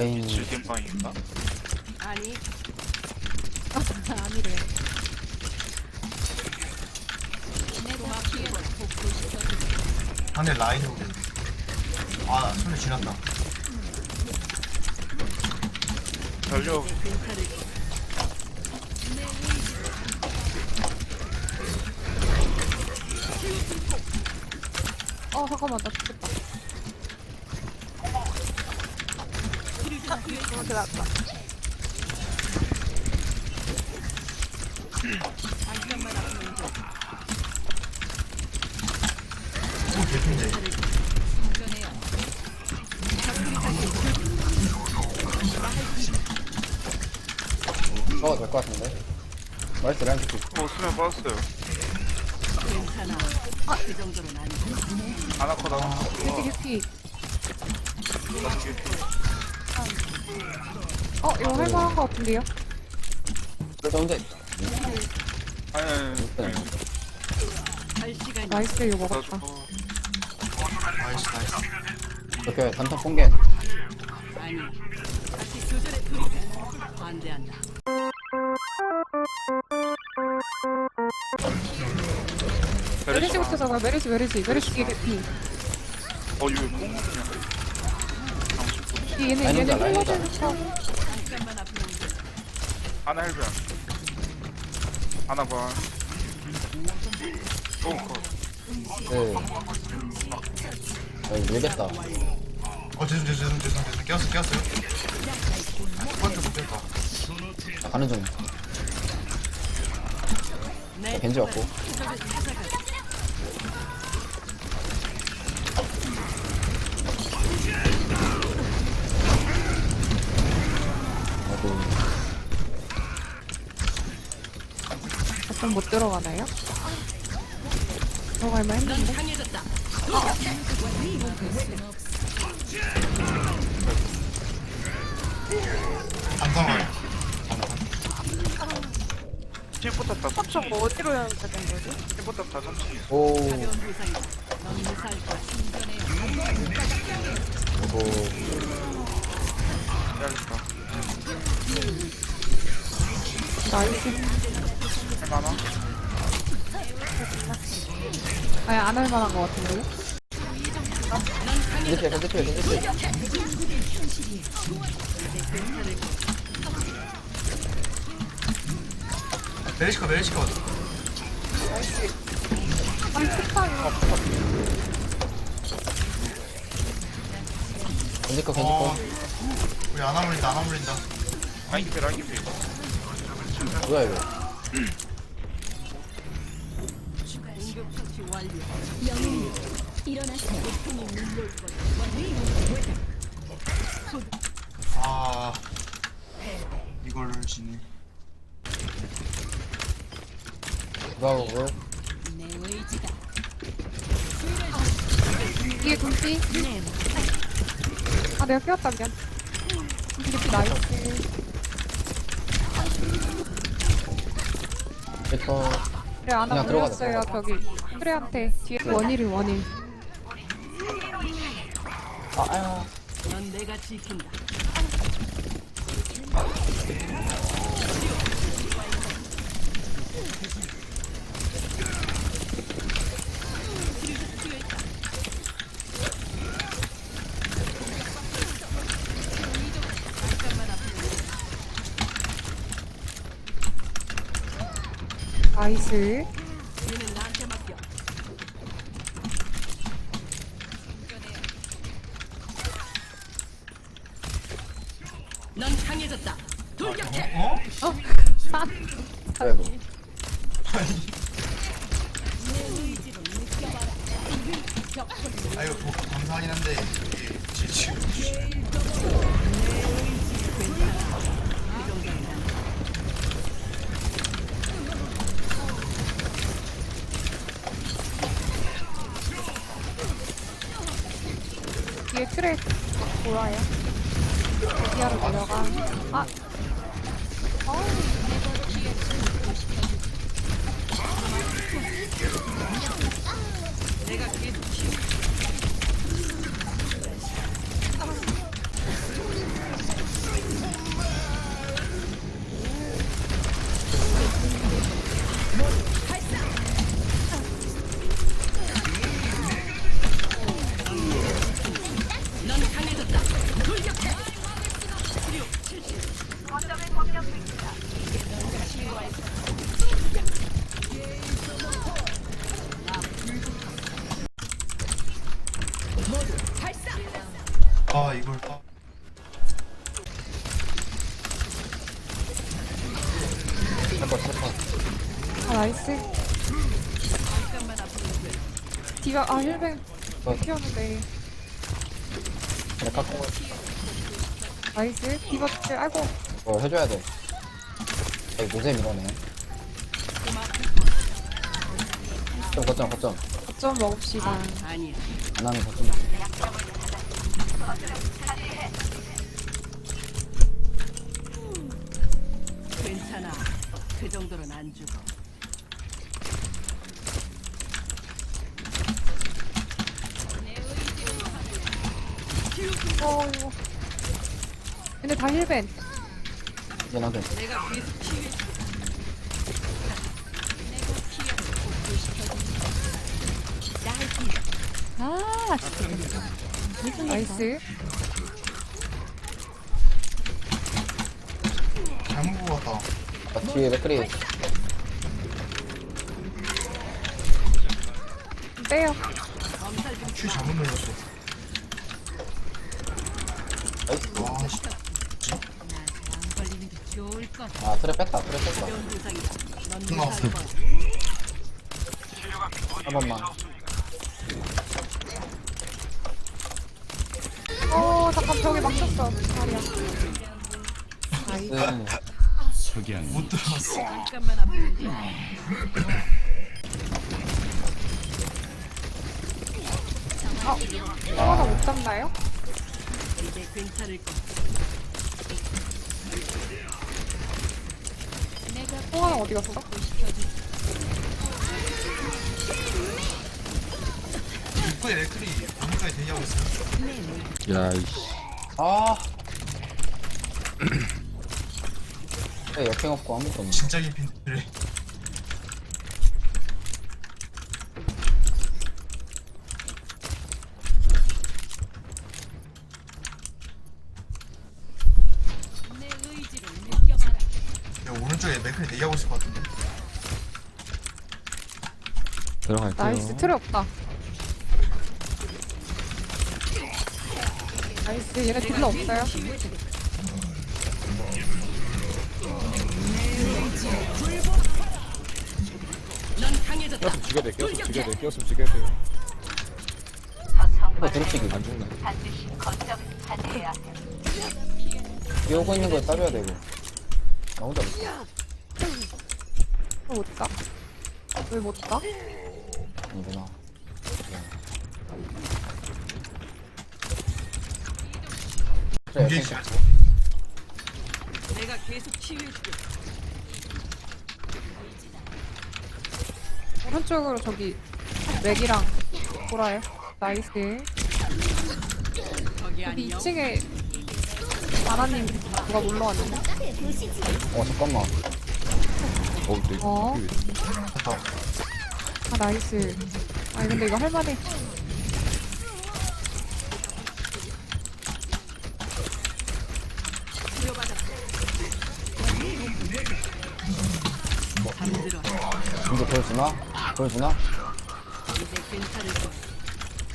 라인 질겜방인가? 아니. 아니래. 상대 라인 오고 아 손에 지났다 달려 어 잠깐만 나 죽겠다 개핀데 써도 될 것 같은데? 나이스 키트 어 수면 빠졌어요. 아나코다. 개피 개피 어 이거 할만한 거 같은데요? 그래서 혼자 아니 아니 일단 할 시간이 나이스 이거 나 먹었다 나이스 나이스 아니. 다시 교전에 돌입해. 반대한다. 메르시부터 잡아 메르시 메르시 메르시 개피 어 이거 뽕 그냥 얘네 라인 얘네 혼자, 라인 앞으로 오세요. 아나 헬변 아나 봐. 뽕, 컷. 네 여기 밀겠다. 어 죄송 죄송 죄송 죄송 깨웠어 깨웠어요 한번도 못 깼다. 아, 가는 중. 내 겐지. 아이고 어떤 못 들어가나요? 들어갈만 했는데. 안상하요 칠부터 다 어, 저거 어디로 연결된 거지? 칠부터 다 3층이야 오. 이거 해야겠다 나이스 할만하? 아니 안 할 만한 거 같은데요? 겐지 피해 겐지 피해 겐지 피해 메리시커 메리시커 아니 거 겐지 어. 거 우리 안 아 물린다 안 아 물린다. 라인 깊이 라인 깊이 뭐야 이거 공격 처치 완료. 아 이걸 지네. 내 의지다. 뒤에 군지? 아 내가 끼웠다 미안. 개피 나이스. 일터 그래 안 그냥 들어가자, 물렸어요 저기. 프레한테. 뒤에 원일이 원일. 아 아야 나이스 얘는 나한테 맡겨. 넌 강해졌다. 돌격해. 어? 그래도 아 이거 뭐 감사하긴 한데 지금 트랙 돌아요? 디아로 내려가. 아 내가 아 힐뱅 어. 키웠는데 그래 깎고 나이스 킬 아이고 어 해줘야 돼 에이 노잼 이러네 좀 거점 거점 거점 먹읍시다 아니야. 안 하면 거점 괜찮아. 그 정도는 안 죽어. 어 이거 근데 다 힐뱅 이제 나도. 아, 나이스. 잘못 아, 뒤에 맥크리. 빼요. 큐 잘못 눌렀어 나이스 와 씨. 안 걸리는 게 좋을 것. 아 트랩 뺐다 트랩 뺐다 거야. 한 번만 어 잠깐 벽에 막혔어 다리야 네. 못 아프게. 하나 못 잡나요? 괜찮을 거. 통화는 어디 갔어? 입구에 레클이 방금까지 대기하고 있어요 야, 이씨. 아 그래 역행 없고 아무것도 없네 진짜 깊인 그래 내 의지를 느껴봐라. 야 오른쪽에 레클이 대기하고 있을 것 같은데 들어갈게요. 나이스 틀에 없다 나이스 얘네 딜러 없어요. 꼈으면 지게 돼, 꼈으면 지게 돼, 꼈으면 지게 돼. 이거 드립치기 안 죽네. 뒤에 오고 있는 거 따줘야 되고 나 혼자 못 가? 왜못 가? 아니구나 그래 이게 잘 내가 계속 치유해줄게. 오른쪽으로 저기 맥이랑 돌아요 나이스 거기 여기 안녕. 2층에 바나님 누가 놀러 왔는데? 어 잠깐만 어, 근데 어? 이거 나이스 아니 근데 이거 할만해. 이제 보여주나? 보여주나?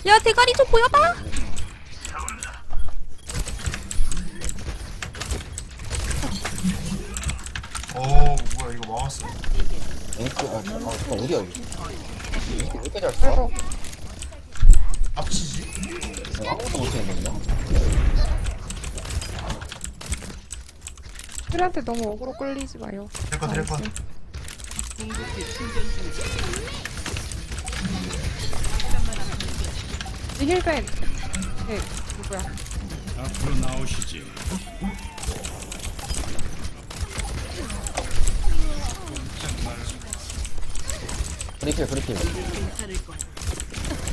야, 대가리 좀 보여봐! 오 뭐야 이거 막았어 에이크 아, 아 잠깐 어디야 여기 왜 이렇게 잘 써? 아이고 앞치지? 내가 아무것도 못 치는 건데 트리한테 너무 어그로 끌리지 마요 드래커 중. 이 힐벤 네 누구야 브리킬 브리킬.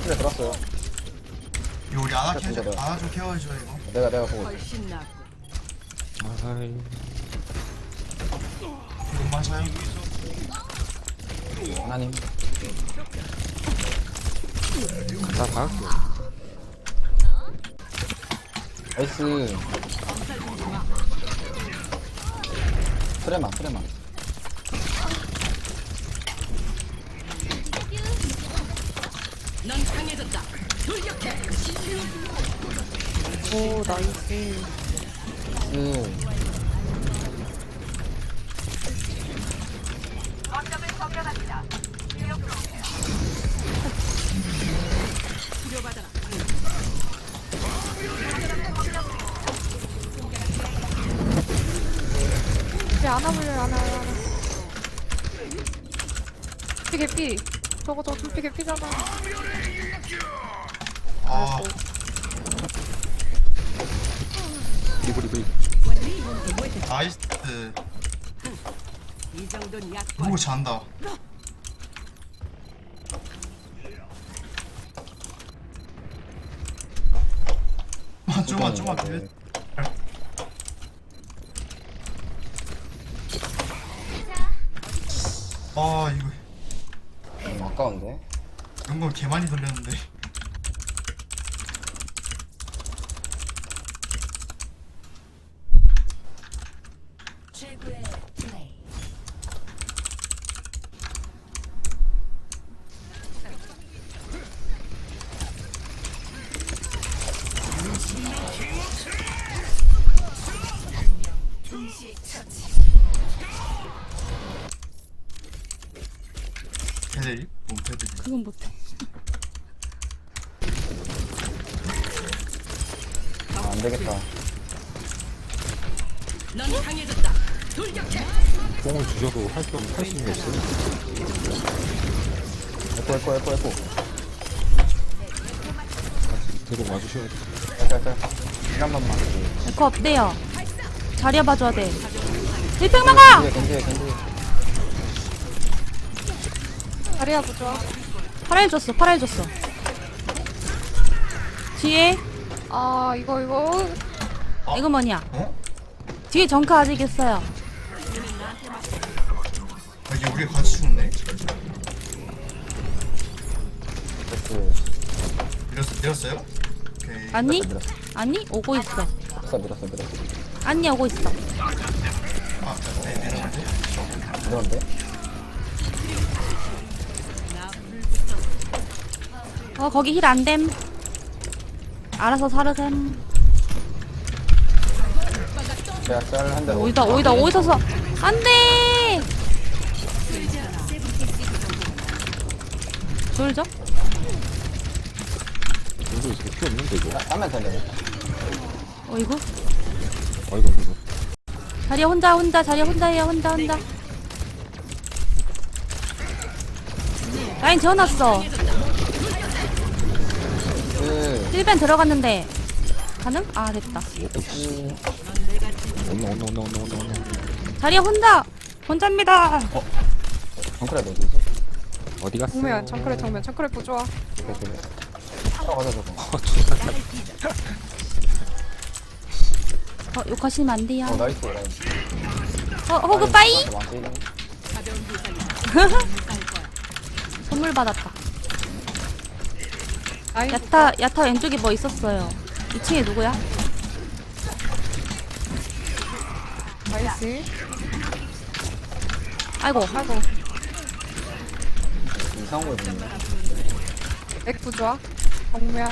그래 들었어요 이거 우리 아나 진짜 캐 내가. 아나 좀 케어해줘 이거 내가 내가 보고 있어. 아이. 이것만 사요 하나님 다 박을게요. 나이스 트레마 트레마 넌 강해졌다. 돌격해. 오 나이스 음. 우리 안아 불려 안아 안아 피 개피 저거 저거 둘피 개피잖아 아 리브 리브 리브. 나이스 이 정도는 약관. 오 잘한다 아 좀만 좀만 기회 아 이거 음, 아까운데. 걸개 많이 돌렸는데 패들이? 되겠다. 넌 강해졌다. 돌격해. 뽕을 주셔도 할수 있는 게 없어요. 에코, 에코, 에코, 에코. 계속 와주셔야 돼. 짤짤짤. 시간 만만. 에코 없대요. 자리야 봐줘야 돼. 일평 막아! 괜찮아, 괜찮아. 다리야 보자 파라일 줬어, 파라일 줬어. 뒤에, 아 이거 이거 이거 뭐냐? 어? 뒤에 정카 아직 있어요. 아 이게 우리가 같이 죽네 그, 밀었, 밀었어요? 오케이 아니? 밀었어. 아니? 오고 있어. 밀었어, 밀었어, 밀었어. 아니, 오고 있어. 아 네, 밀었는데 그런데? 어, 거기 힐 안 됨. 알아서 사르셈. 제가 짤한 대로. 오이다, 오이다, 오이다 서 안 돼! 졸죠? 이거 있어. 필요 없는데 이거. 하면 되네. 어이구. 아이고 이거. 자리야 혼자, 혼자, 자리야 혼자예요, 혼자, 혼자. 라인 재워놨어. 그, 1벤 들어갔는데. 가능? 아, 됐다. 그, 온나 온나 온나 온나 온나 온나. 자리야 혼자! 혼자입니다! 정크레 어디지? 어디 갔어? 정면 정크레 정면 정크레 보조아 그래, 그래. 하러 가자, 저거. 어, 욕하시면 안 돼요. 어, 나이스, 라인. 어, 호그 빠이! 가벼운 부상이다. 선물 받았다. 야타, 야타 왼쪽에 뭐 있었어요. 2층에 누구야? 나이스 아이고. 아이고 이상한 거 있네. 맥 보조아 정면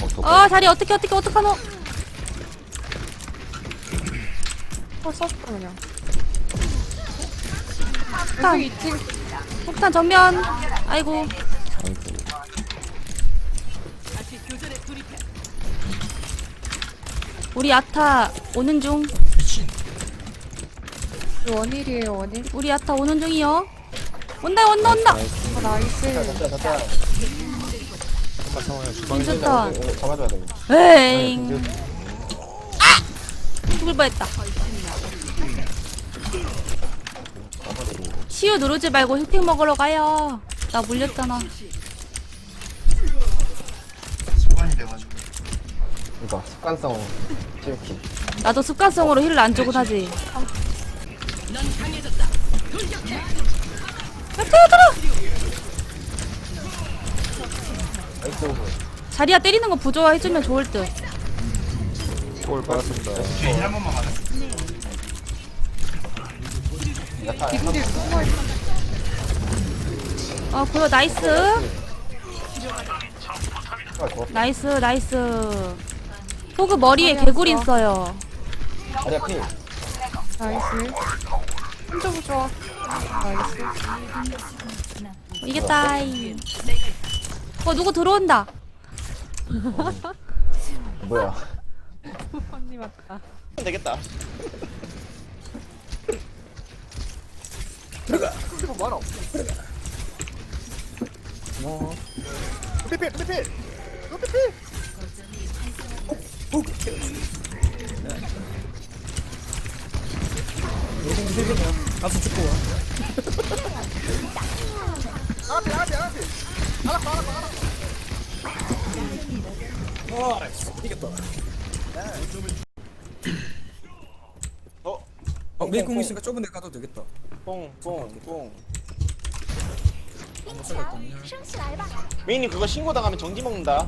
어, 더 어, 자리 어떻게, 어떻게, 어떡하노? 어 썼어 그냥 폭탄, 왼쪽 2층 폭탄 정면. 아이고. 아이고. 우리 야타 오는 중. 미친 원일이에요 원일 우리 야타 오는 중이요. 온다, 온다, 온다! 어 나이스 자, 자. 잠깐 인스턴. 이거 잡아줘야 돼. 에잉. 아! 죽을 뻔했다. 치유 누르지 말고 힐팩 먹으러 가요. 나 물렸잖아. 습관이 돼가지고 이거, 습관성 찔키. 나도 습관성으로 힐을 안 주곤 하지. 야타! 나이스 오브. 자리야 때리는 거 부조화 해주면 좋을 듯. 골 받았습니다. 야타, 어, 그거 나이스. 나이스, 나이스. 호그 머리에 개구린 써요. 아니야 피 나이스. 힘줘보 좋아. 나이스. 이겼다. 어 누구 들어온다. 어, 뭐야 언니 맞다. 되겠다 들어가 이거 많아 뭐 루피필 루피필 루피필 가수 축구 나한테 나한테 나한테. 어 메이공 있으니까 좁은 데 가도 되겠다 뽕뽕뽕. 메인님 그거 신고 당하면 정지 먹는다.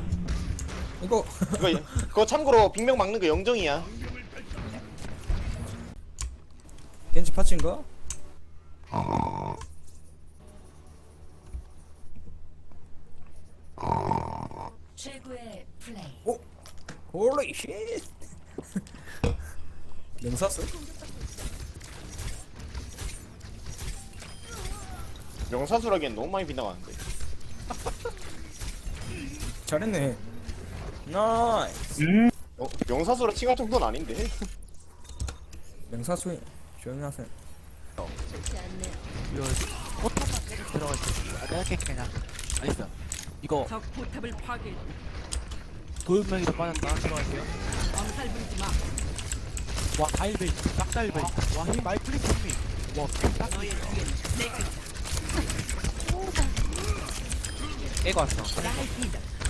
이거 그거 그거 참고로 빅명 막는 거 영정이야. 겐지 파츠인가? 최고의 플레이. 홀리 쉣 명사스? 명사수라기엔 너무 많이 빗나가는데. 잘했네 나이스 어, 명사수라 칭할 정도는 아닌데. 명사수 조용히 하세요 적 포탑을 파괴. 도윤명이도 빠졌다. 들어갈게요. 엄살 부리지 마. 와, 다일베이, 싹다일베이. 와, 힘 많이 풀린 힘이. 와, 딱 너의 뒤엔 내가 있다. 애가 왔어.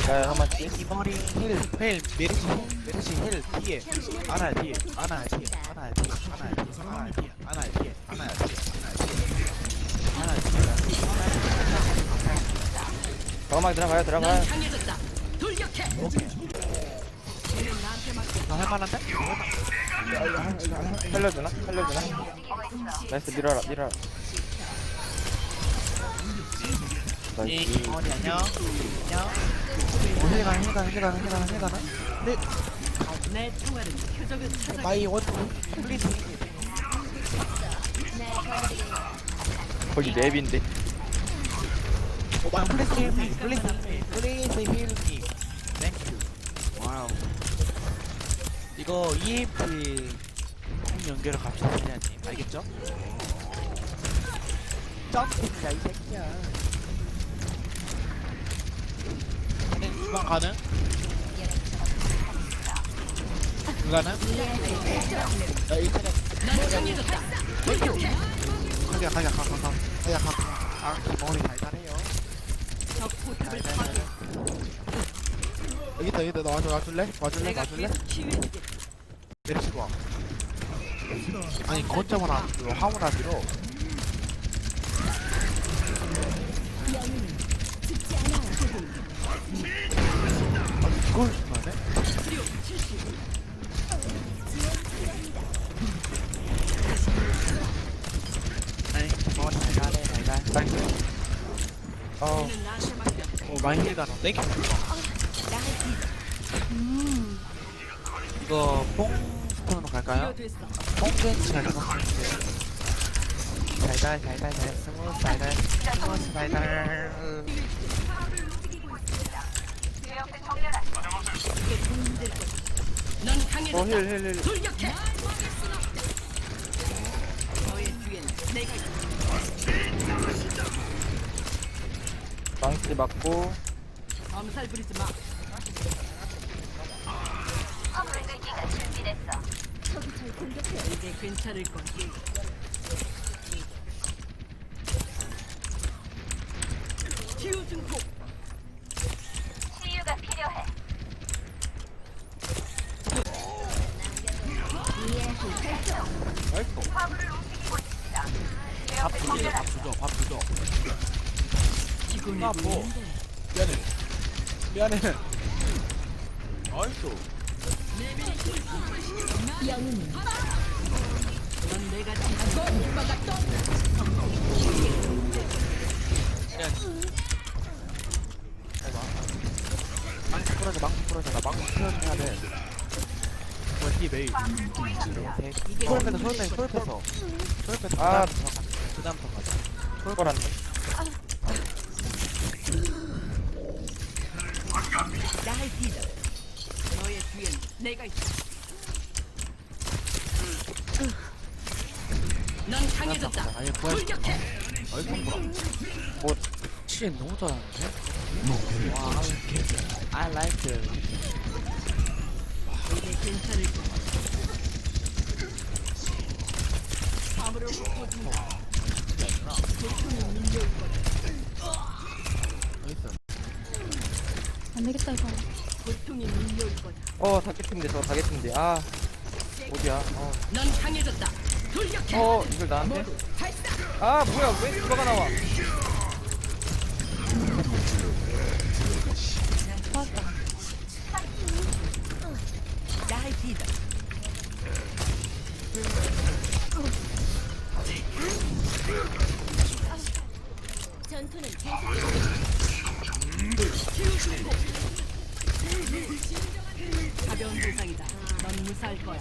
잘 한마디 이머리 힐, 힐, 메르시, 메르시 힐 뒤에. 아나 뒤에. 아나 뒤에. 아나 뒤에. 아나 뒤에. 아나 뒤에. 아나 뒤에. 아나 뒤에. 잠깐만 들어가요 들어가요. 오케이 나 할만한데? 살려주나? 살려주나? 나이스 밀어라 밀어라. 이 어머니 안녕. 안녕. 오, 힐가는, 힐가는, 힐가는, 힐가는, 힐가는. 네, 내 총알은 표적을 찾아. 마이 원투. 플리즈. 거기 마이 플리즈 힐 미. 플리즈. 플리즈 힐 미. 땡큐. 와우. 이거 EMP 총 연결을 갑시다, 그냥님. 알겠죠? 점프입니다, 이 새끼야. 네, 주방 가능? 불가능? 강해졌다. 돌격해. 가자, 가자, 가, 가, 가. 가자, 가, 가. 아, 머리 달달해요. 파괴. 여기 있다, 여기 있다. 너 와줘, 와줄래? 와줄래? 와줄래? 치유해줄게. 내리시고 와. 아니, 거점은 안, 그 화물 안 밀어. 나이스 어우 어 마인드가 다 땡겨 이거 뽕 스톤으로 갈까요? 뽕 벤치 갈까? 달달 달달 달 스무 달달 스무 달달 어힐힐힐. 망치 맞고. 엄살 부리지 마. 이제 괜찮을 거야. 치유 증폭. 치유가 필요해. 나이스. 밥 주게 밥 주죠 밥 주죠 지금이 아, 뭐. 미안해 미안해 아이소 넌 내가 지금 망치 풀어줘 망치 풀어줘 나 망치 풀어줘야 돼 뭐야 뒤에 메이 소울패서 소울 패서 소울 패서 소울 패서 아. 그 다음부터 가자 꿀벌한데. 나의 리더. 너의 뒤엔 내가 있어. 넌 강해졌다. 아예 구할 돌격해. 어이 성불아 뭐 치엔 너무 잘하는데? 와 I like it 이제 괜찮을 거야. 밤으로 흩어진다. 안 되겠다 이거. 고통이 밀려올 거다. 어, 다개팀인데, 저 다개팀인데. 아, 어디야? 어, 넌 강해졌다. 돌격해. 어, 이걸 나한테? 아, 뭐야, 왜 누가 나와? 나의 리더. 가벼운 부상이다. 넌 무사할 거야.